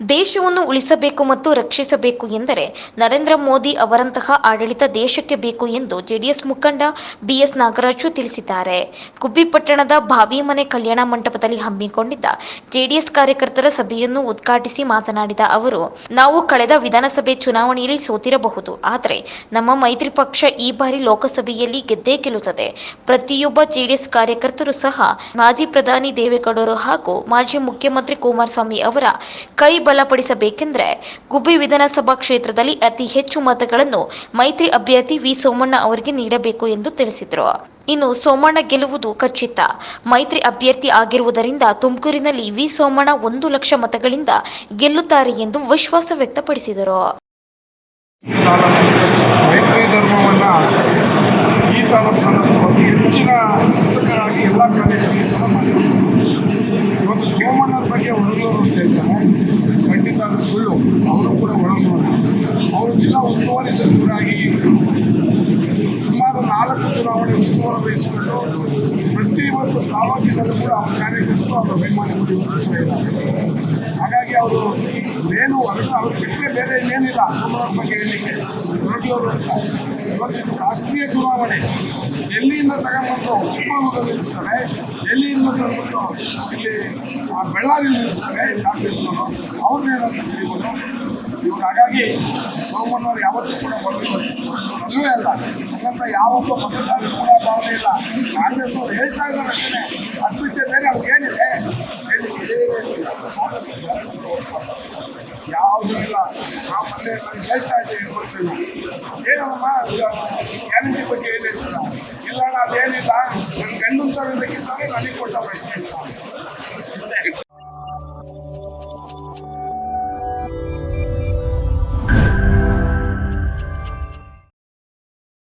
ದೇಶವನ್ನು ಉಳಿಸಬೇಕು ಮತ್ತು ರಕ್ಷಿಸಬೇಕು ಎಂದರೆ ನರೇಂದ್ರ ಮೋದಿ ಅವರಂತಹ ಆಡಳಿತ ದೇಶಕ್ಕೆ ಬೇಕು ಎಂದು ಜೆಡಿಎಸ್ ಮುಖಂಡ ಬಿಎಸ್ ನಾಗರಾಜು ತಿಳಿಸಿದ್ದಾರೆ. ಗುಬ್ಬಿ ಪಟ್ಟಣದ ಭಾವಿ ಮನೆ ಕಲ್ಯಾಣ ಮಂಟಪದಲ್ಲಿ ಹಮ್ಮಿಕೊಂಡಿದ್ದ ಜೆಡಿಎಸ್ ಕಾರ್ಯಕರ್ತರ ಸಭೆಯನ್ನು ಉದ್ಘಾಟಿಸಿ ಮಾತನಾಡಿದ ಅವರು, ನಾವು ಕಳೆದ ವಿಧಾನಸಭೆ ಚುನಾವಣೆಯಲ್ಲಿ ಸೋತಿರಬಹುದು, ಆದರೆ ನಮ್ಮ ಮೈತ್ರಿ ಪಕ್ಷ ಈ ಬಾರಿ ಲೋಕಸಭೆಯಲ್ಲಿ ಗೆದ್ದೇ ಗೆಲ್ಲುತ್ತದೆ. ಪ್ರತಿಯೊಬ್ಬ ಜೆಡಿಎಸ್ ಕಾರ್ಯಕರ್ತರು ಸಹ ಮಾಜಿ ಪ್ರಧಾನಿ ದೇವೇಗೌಡರು ಹಾಗೂ ಮಾಜಿ ಮುಖ್ಯಮಂತ್ರಿ ಕುಮಾರಸ್ವಾಮಿ ಅವರ ಕೈ ಬಲಪಡಿಸಬೇಕೆಂದರೆ ಗುಬ್ಬಿ ವಿಧಾನಸಭಾ ಕ್ಷೇತ್ರದಲ್ಲಿ ಅತಿ ಹೆಚ್ಚು ಮತಗಳನ್ನು ಮೈತ್ರಿ ಅಭ್ಯರ್ಥಿ ವಿ ಸೋಮಣ್ಣ ಅವರಿಗೆ ನೀಡಬೇಕು ಎಂದು ತಿಳಿಸಿದರು. ಇನ್ನು ಸೋಮಣ್ಣ ಗೆಲುವುದು ಖಚಿತ. ಮೈತ್ರಿ ಅಭ್ಯರ್ಥಿ ಆಗಿರುವುದರಿಂದ ತುಮಕೂರಿನಲ್ಲಿ ವಿ ಸೋಮಣ್ಣ ಒಂದು ಲಕ್ಷ ಮತಗಳಿಂದ ಗೆಲ್ಲುತ್ತಾರೆ ಎಂದು ವಿಶ್ವಾಸ ವ್ಯಕ್ತಪಡಿಸಿದರು ಈ ತಾಲೂಕು ಮೈತ್ರಿ ಧರ್ಮವನ್ನು ಈ ತಾಲೂಕಿನಲ್ಲಿ ಅತಿ ಹೆಚ್ಚಿನ ಉತ್ಸುಕರಾಗಿ ಎಲ್ಲ ಕಾರ್ಯಕರ್ತರು ಮಾಡಿದ್ದಾರೆ ಇವತ್ತು ಸೋಮಣ್ಣರ ಬಗ್ಗೆ ಹೇಳ್ತಾರೆ ಖಂಡಿತ ಸುಳ್ಳು. ಅವರು ಕೂಡ ಒಳಗೂರು ಅವರು ಜಿಲ್ಲಾ ಉಸ್ತುವಾರಿ ಸಚಿವರಾಗಿ ಚುನಾವಣೆ ಉಸ್ತುವಾರಿ ವಹಿಸಿಕೊಂಡು ಪ್ರತಿಯೊಂದು ತಾಲೂಕಿನಲ್ಲೂ ಕೂಡ ಅವರ ಕಾರ್ಯಕರ್ತರು ಅವರ ಅಭಿಮಾನಿಗಳು ಹಾಗಾಗಿ ಅವರು ಏನು ಅದನ್ನು ಅವ್ರು ಬಿಟ್ಟರೆ ಬೇರೆ ಇನ್ನೇನಿಲ್ಲ ಸೋಮವಾರ ಬಗ್ಗೆ ಹೇಳಲಿಕ್ಕೆ ಹೊರಗ್ಲವರು ಅಂತ. ಇವತ್ತು ಇದು ರಾಷ್ಟ್ರೀಯ ಚುನಾವಣೆ. ಎಲ್ಲಿಯಿಂದ ತಗೊಂಡ್ಬಂದು ಚಿಕ್ಕಮಗಳೂರಲ್ಲಿ ನಿಲ್ಲಿಸ್ತಾರೆ ಎಲ್ಲಿಯಿಂದ ತಂದ್ಬಿಟ್ಟು ಇಲ್ಲಿ ಆ, ಬಳ್ಳಾರಿಯಲ್ಲಿ ನಿಲ್ಲಿಸ್ತಾರೆ ಕಾಂಗ್ರೆಸ್ನವರು. ಅವ್ರನ್ನ ಏನಂತ ಕರಿಬೋದು ಇವ್ರು ಹಾಗಾಗಿ ಸೋಮಣ್ಣವ್ರು ಯಾವತ್ತೂ ಕೂಡ ಬರಲು ಮದುವೆ ಅಲ್ಲ. ಹಂಗಂತ ಯಾವೊಬ್ಬ ಮತದಾರರು ಕೂಡ ಭಾವನೆ ಇಲ್ಲ. ಕಾಂಗ್ರೆಸ್ನವ್ರು ಹೇಳ್ತಾ ಇದ್ದಾರೆ ಅಷ್ಟೇ ಅದು ಬಿಟ್ಟರೆ ಬೇರೆ ಹೇಳಿಕ್ಕೆ ಇದೇನಿಲ್ಲ ಕಾಂಗ್ರೆಸ್ ಯಾವುದೂ ಇಲ್ಲ. ನಾವು ಮೊನ್ನೆ ನಾನು ಹೇಳ್ತಾ ಇದ್ದೆ, ಹೇಳ್ಕೊಡ್ತೀನಿ. ಏನಮ್ಮ ಗ್ಯಾರಂಟಿ ಬಗ್ಗೆ ಏನು ಹೇಳ್ತಾರ? ಇಲ್ಲ ಅದೇನಿಲ್ಲ. ನನ್ನ ಗಂಡು ತರೋದಕ್ಕಿಂತಲೇ ನನಗೆ ಕೊಟ್ಟ ಪ್ರಶ್ನೆ ಅಂತ